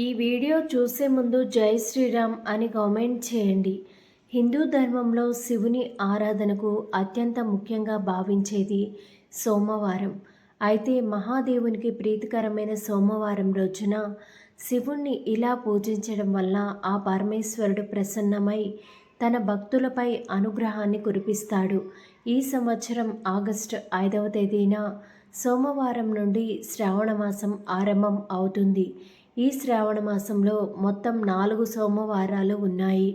ఈ వీడియో చూసే ముందు జై శ్రీరామ్ అని కామెంట్ చేయండి. హిందూ ధర్మంలో శివుని ఆరాధనకు అత్యంత ముఖ్యంగా భావించేది సోమవారం. అయితే మహాదేవునికి ప్రీతికరమైన సోమవారం రోజున శివుణ్ణి ఇలా పూజించడం వల్ల ఆ పరమేశ్వరుడు ప్రసన్నమై తన భక్తులపై అనుగ్రహాన్ని కురిపిస్తాడు. ఈ సంవత్సరం ఆగస్టు ఐదవ తేదీన సోమవారం నుండి శ్రావణ మాసం ఆరంభం అవుతుంది. ఈ శ్రావణ మాసంలో మొత్తం నాలుగు సోమవారాలు ఉన్నాయి.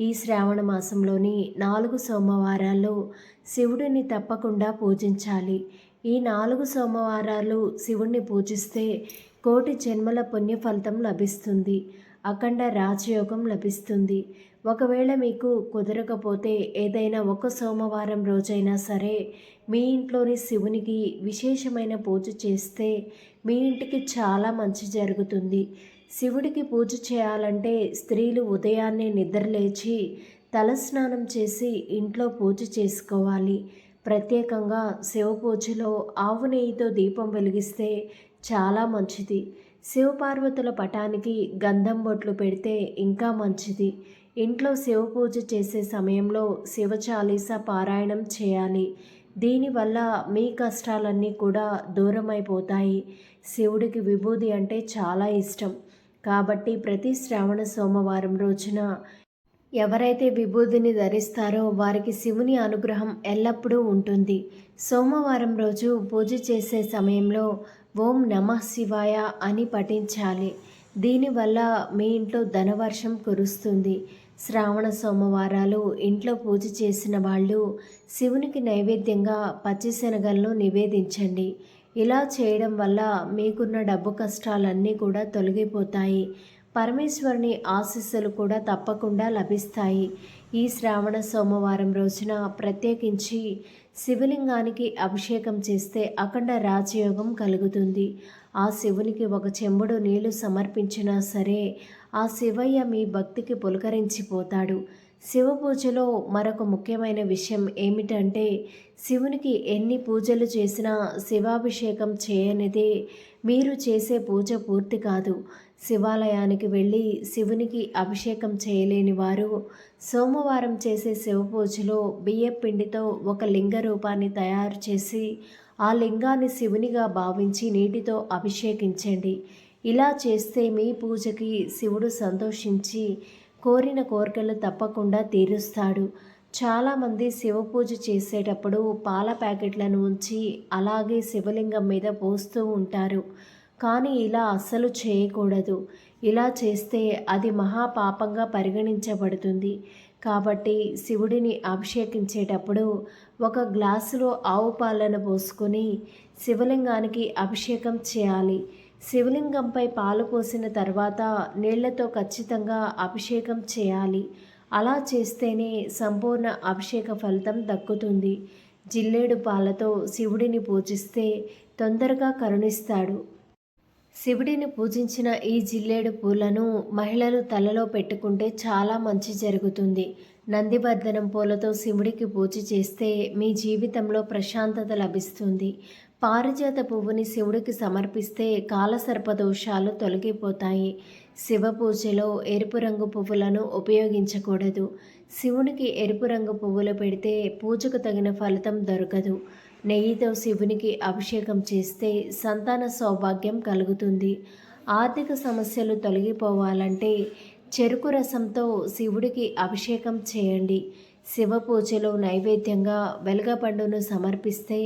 ఈ శ్రావణ మాసంలోని నాలుగు సోమవారాల్లో శివుడిని తప్పకుండా పూజించాలి. ఈ నాలుగు సోమవారాలు శివుణ్ణి పూజిస్తే కోటి జన్మల పుణ్య ఫలితం లభిస్తుంది. అఖండ రాజయోగం లభిస్తుంది. ఒకవేళ మీకు కుదరకపోతే ఏదైనా ఒక సోమవారం రోజైనా సరే మీ ఇంట్లోని శివునికి విశేషమైన పూజ చేస్తే మీ ఇంటికి చాలా మంచి జరుగుతుంది. శివుడికి పూజ చేయాలంటే స్త్రీలు ఉదయాన్నే నిద్రలేచి తలస్నానం చేసి ఇంట్లో పూజ చేసుకోవాలి. ప్రత్యేకంగా శివ పూజలో ఆవు నెయ్యితో దీపం వెలిగిస్తే చాలా మంచిది. శివపార్వతుల పటానికి గంధం బొట్లు పెడితే ఇంకా మంచిది. ఇంట్లో శివ పూజ చేసే సమయంలో శివ చాలీస పారాయణం చేయాలి. దీనివల్ల మీ కష్టాలన్నీ కూడా దూరమైపోతాయి. శివుడికి విభూది అంటే చాలా ఇష్టం. కాబట్టి ప్రతి శ్రావణ సోమవారం రోజున ఎవరైతే విభూదిని ధరిస్తారో వారికి శివుని అనుగ్రహం ఎల్లప్పుడూ ఉంటుంది. సోమవారం రోజు పూజ చేసే సమయంలో ఓం నమ శివాయ అని పఠించాలి. దీనివల్ల మీ ఇంట్లో ధనవర్షం కురుస్తుంది. శ్రావణ సోమవారాలు ఇంట్లో పూజ చేసిన వాళ్ళు శివునికి నైవేద్యంగా పచ్చిశనగలను నివేదించండి. ఇలా చేయడం వల్ల మీకున్న డబ్బు కష్టాలన్నీ కూడా తొలగిపోతాయి. పరమేశ్వరుని ఆశీస్సులు కూడా తప్పకుండా లభిస్తాయి. ఈ శ్రావణ సోమవారం రోజున ప్రత్యేకించి శివలింగానికి అభిషేకం చేస్తే అఖండ రాజయోగం కలుగుతుంది. ఆ శివునికి ఒక చెంబుడు నీళ్ళు సమర్పించినా సరే ఆ శివయ్య మీ భక్తికి పులకరించిపోతాడు. శివ పూజలో మరొక ముఖ్యమైన విషయం ఏమిటంటే శివునికి ఎన్ని పూజలు చేసినా శివాభిషేకం చేయనిదే. మీరు చేసే పూజ పూర్తి కాదు. శివాలయానికి వెళ్ళి శివునికి అభిషేకం చేయలేని వారు సోమవారం చేసే శివపూజలో బియ్యపిండితో ఒక లింగ రూపాన్ని తయారు చేసి ఆ లింగాన్ని శివునిగా భావించి నీటితో అభిషేకించండి. ఇలా చేస్తే మీ పూజకి శివుడు సంతోషించి కోరిన కోరికలు తప్పకుండా తీరుస్తాడు. చాలామంది శివ పూజ చేసేటప్పుడు పాల ప్యాకెట్లను ఉంచి అలాగే శివలింగం మీద పోస్తూ ఉంటారు. కానీ ఇలా అస్సలు చేయకూడదు. ఇలా చేస్తే అది మహాపాపంగా పరిగణించబడుతుంది. కాబట్టి శివుడిని అభిషేకించేటప్పుడు ఒక గ్లాసులో ఆవు పాలను పోసుకొని శివలింగానికి అభిషేకం చేయాలి. శివలింగంపై పాలు పోసిన తర్వాత నీళ్ళతో ఖచ్చితంగా అభిషేకం చేయాలి. అలా చేస్తేనే సంపూర్ణ అభిషేక ఫలితం దక్కుతుంది. జిల్లేడు పాలతో శివుడిని పూజిస్తే తొందరగా కరుణిస్తాడు. శివుడిని పూజించిన ఈ జిల్లేడు పూలను మహిళలు తలలో పెట్టుకుంటే చాలా మంచి జరుగుతుంది. నందివర్ధనం పూలతో శివుడికి పూజ చేస్తే మీ జీవితంలో ప్రశాంతత లభిస్తుంది. పారిజాత పువ్వుని శివుడికి సమర్పిస్తే కాలసర్ప దోషాలు తొలగిపోతాయి. శివ పూజలో ఎరుపు రంగు పువ్వులను ఉపయోగించకూడదు. శివునికి ఎరుపు రంగు పువ్వులు పెడితే పూజకు తగిన ఫలితం దొరకదు. నెయ్యితో శివునికి అభిషేకం చేస్తే సంతాన సౌభాగ్యం కలుగుతుంది. ఆర్థిక సమస్యలు తొలగిపోవాలంటే చెరుకు రసంతో శివుడికి అభిషేకం చేయండి. శివ పూజలో నైవేద్యంగా వెలగపండును సమర్పిస్తే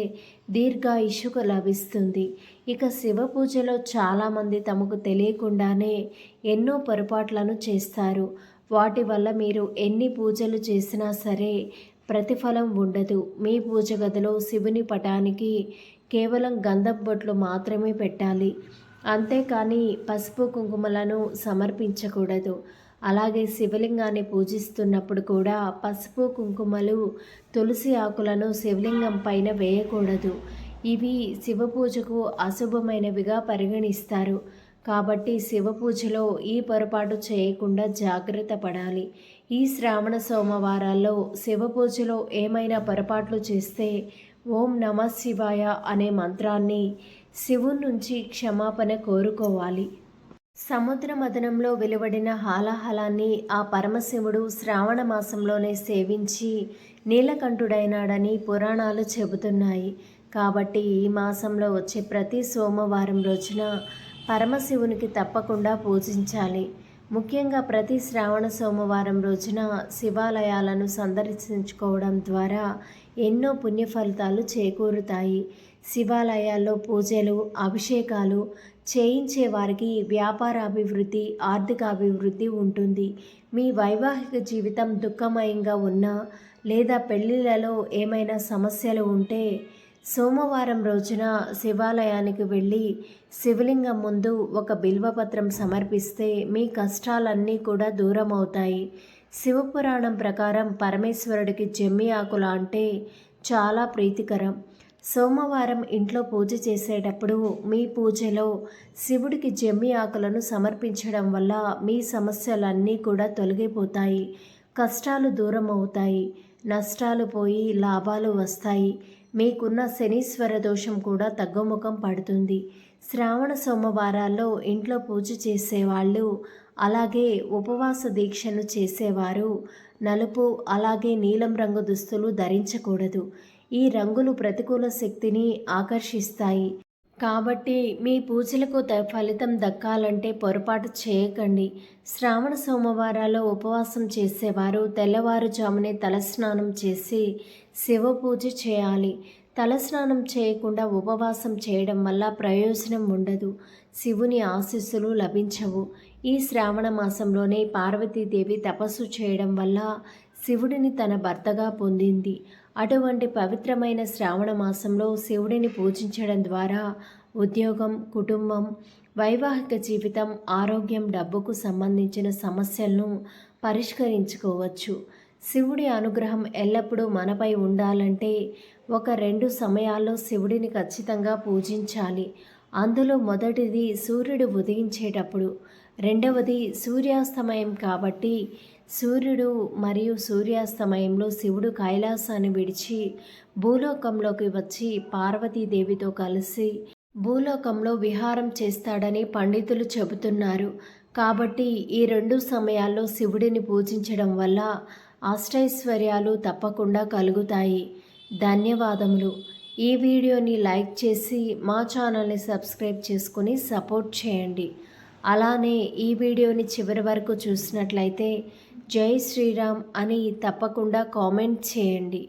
దీర్ఘాయుషుకు లభిస్తుంది. ఇక శివ పూజలో చాలామంది తమకు తెలియకుండానే ఎన్నో పొరపాట్లను చేస్తారు. వాటి వల్ల మీరు ఎన్ని పూజలు చేసినా సరే ప్రతిఫలం ఉండదు. మీ పూజ గదిలో శివుని పటానికి కేవలం గంధం బొట్లు మాత్రమే పెట్టాలి. అంతేకాని పసుపు కుంకుమలను సమర్పించకూడదు. అలాగే శివలింగాన్ని పూజిస్తున్నప్పుడు కూడా పసుపు కుంకుమలు తులసి ఆకులను శివలింగం పైన వేయకూడదు. ఇవి శివ పూజకు అశుభమైనవిగా పరిగణిస్తారు. కాబట్టి శివ పూజలో ఈ పొరపాటు చేయకుండా జాగ్రత్త పడాలి. ఈ శ్రావణ సోమవారాల్లో శివ పూజలో ఏమైనా పొరపాట్లు చేస్తే ఓం నమ శివాయ అనే మంత్రాన్ని శివుని నుంచి క్షమాపణ కోరుకోవాలి. సముద్ర మదనంలో వెలువడిన హాలాహలాన్ని ఆ పరమశివుడు శ్రావణ మాసంలోనే సేవించి నీలకంఠుడైనాడని పురాణాలు చెబుతున్నాయి. కాబట్టి ఈ మాసంలో వచ్చే ప్రతి సోమవారం రోజున పరమశివునికి తప్పకుండా పూజించాలి. ముఖ్యంగా ప్రతి శ్రావణ సోమవారం రోజున శివాలయాలను సందర్శించుకోవడం ద్వారా ఎన్నో పుణ్య ఫలితాలు చేకూరుతాయి. శివాలయాల్లో పూజలు అభిషేకాలు చేయించే వారికి వ్యాపార అభివృద్ధి ఆర్థిక అభివృద్ధి ఉంటుంది. మీ వైవాహిక జీవితం దుఃఖమయంగా ఉన్నా లేదా పెళ్ళిళ్ళలో ఏమైనా సమస్యలు ఉంటే సోమవారం రోజున శివాలయానికి వెళ్ళి శివలింగం ముందు ఒక బిల్వపత్రం సమర్పిస్తే మీ కష్టాలన్నీ కూడా దూరం అవుతాయి శివపురాణం ప్రకారం పరమేశ్వరుడికి జమ్మి ఆకుల అంటే చాలా ప్రీతికరం. సోమవారం ఇంట్లో పూజ చేసేటప్పుడు మీ పూజలో శివుడికి జమ్మి ఆకులను సమర్పించడం వల్ల మీ సమస్యలన్నీ కూడా తొలగిపోతాయి. కష్టాలు దూరం అవుతాయి నష్టాలు పోయి లాభాలు వస్తాయి. మీకున్న శనీశ్వర దోషం కూడా తగ్గుముఖం పడుతుంది. శ్రావణ సోమవారాల్లో ఇంట్లో పూజ చేసేవాళ్ళు అలాగే ఉపవాస దీక్షను చేసేవారు. నలుపు అలాగే నీలం రంగు దుస్తులు ధరించకూడదు. ఈ రంగులు ప్రతికూల శక్తిని ఆకర్షిస్తాయి. కాబట్టి మీ పూజలకు త ఫలితం దక్కాలంటే పొరపాటు చేయకండి. శ్రావణ సోమవారాల్లో ఉపవాసం చేసేవారు తెల్లవారుజామునే తలస్నానం చేసి శివ పూజ చేయాలి. తలస్నానం చేయకుండా ఉపవాసం చేయడం వల్ల ప్రయోజనం ఉండదు. శివుని ఆశీస్సులు లభించవు. ఈ శ్రావణ మాసంలోనే పార్వతీదేవి తపస్సు చేయడం వల్ల శివుడిని తన భర్తగా పొందింది. అటువంటి పవిత్రమైన శ్రావణ మాసంలో శివుడిని పూజించడం ద్వారా ఉద్యోగం కుటుంబం వైవాహిక జీవితం ఆరోగ్యం డబ్బుకు సంబంధించిన సమస్యలను పరిష్కరించుకోవచ్చు. శివుడి అనుగ్రహం ఎల్లప్పుడూ మనపై ఉండాలంటే ఒక రెండు సమయాల్లో శివుడిని ఖచ్చితంగా పూజించాలి. అందులో మొదటిది సూర్యుడు ఉదయించేటప్పుడు. రెండవది సూర్యాస్తమయం కాబట్టి సూర్యుడు మరియు సూర్యాస్తమయంలో శివుడు కైలాసాన్ని విడిచి భూలోకంలోకి వచ్చి పార్వతీదేవితో కలిసి భూలోకంలో విహారం చేస్తాడని పండితులు చెబుతున్నారు. కాబట్టి ఈ రెండు సమయాల్లో శివుడిని పూజించడం వల్ల అష్టైశ్వర్యాలు తప్పకుండా కలుగుతాయి. ధన్యవాదములు. ఈ వీడియోని లైక్ చేసి మా ఛానల్ని సబ్స్క్రైబ్ చేసుకుని సపోర్ట్ చేయండి. అలానే ఈ వీడియోని చివరి వరకు చూసినట్లయితే జై శ్రీరామ్ అని తప్పకుండా కామెంట్ చేయండి.